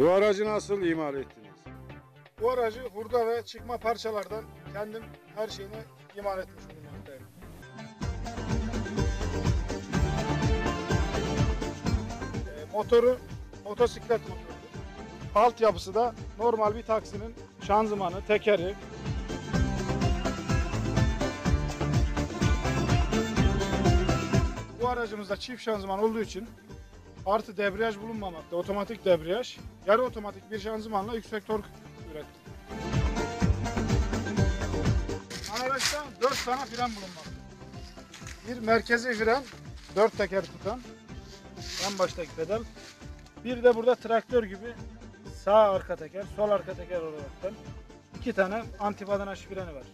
Bu aracı nasıl imal ettiniz? Bu aracı hurda ve çıkma parçalardan kendim her şeyini imal etmiş bulunmaktayım. Ee, motoru motosiklet motoru. Altyapısı da normal bir taksinin şanzımanı, tekeri. Bu aracımızda çift şanzıman olduğu için artı debriyaj bulunmamakta. Otomatik debriyaj. Yarı otomatik bir şanzımanla yüksek tork ürettik. Araçta 4 tane fren bulunmakta. Bir merkezi fren, 4 teker tutan en baştaki pedal. Bir de burada traktör gibi sağ arka teker, sol arka teker olaraktan iki tane antibadanaş freni var.